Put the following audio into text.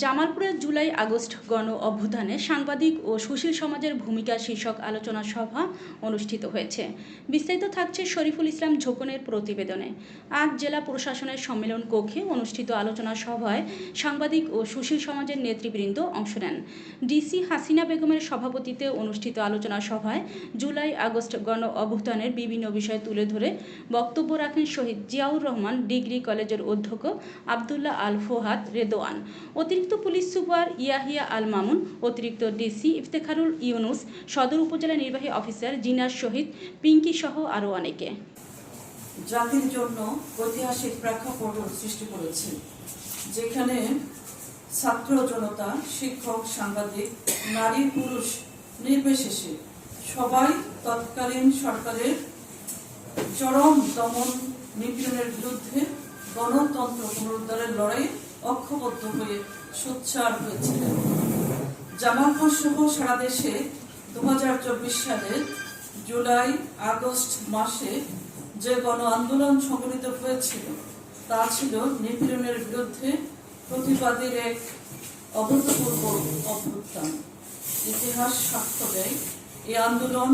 জামালপুরের July August গণ অভ্যুত্থানে সাংবাদিক ও সুশীল সমাজের ভূমিকা শীর্ষক আলোচনা সভা অনুষ্ঠিত হয়েছে। বিস্তারিত থাকছে শরীফুল ইসলাম ঝোকনের প্রতিবেদনে। আজ জেলা প্রশাসনের সম্মেলন কক্ষে অনুষ্ঠিত আলোচনা সভায় সাংবাদিক ও সুশীল সমাজের নেতৃবৃন্দ অংশ নেন। ডিসি হাসিনা বেগমের সভাপতিত্বে অনুষ্ঠিত আলোচনা সভায় জুলাই আগস্ট গণ অভ্যুত্থানের বিভিন্ন বিষয় তুলে ধরে বক্তব্য রাখেন শহীদ জিয়াউর রহমান ডিগ্রি কলেজের অধ্যক্ষ আবদুল্লাহ আল ফোহাদ রেদোয়ান। অতিরিক্ত পুলিশ সুপার ইয়াহিয়া আল মামুন অতিরিক্ত ডিসি ইফতেখারুল ইউনুস, সদর উপজেলা নির্বাহী অফিসার জিনার শহীদ, পিঙ্কি সহ আরও অনেকে। জাতির জন্য ঐতিহাসিক প্রেক্ষাপট সৃষ্টি করেছে, যেখানে ছাত্র জনতা, শিক্ষক, সাংবাদিক, নারী, পুরুষ নির্বিশেষে সবাই তৎকালীন সরকারের চরম দমন নিপীড়নের বিরুদ্ধে গণতন্ত্র পুনরুদ্ধারের লড়াই অক্ষবদ্ধ হয়ে সোচ্চার হয়েছিলেন। জামালপুর সহ সারা দেশে দু সালের জুলাই, আগস্ট মাসে যে গণ আন্দোলন সংগঠিত হয়েছিল তা ছিল নিপীড়নের বিরুদ্ধে প্রতিবাদের এক অভূতপূর্ব অভ্যুত্থান। ইতিহাস সাক্ষ্য দেয়, এই আন্দোলন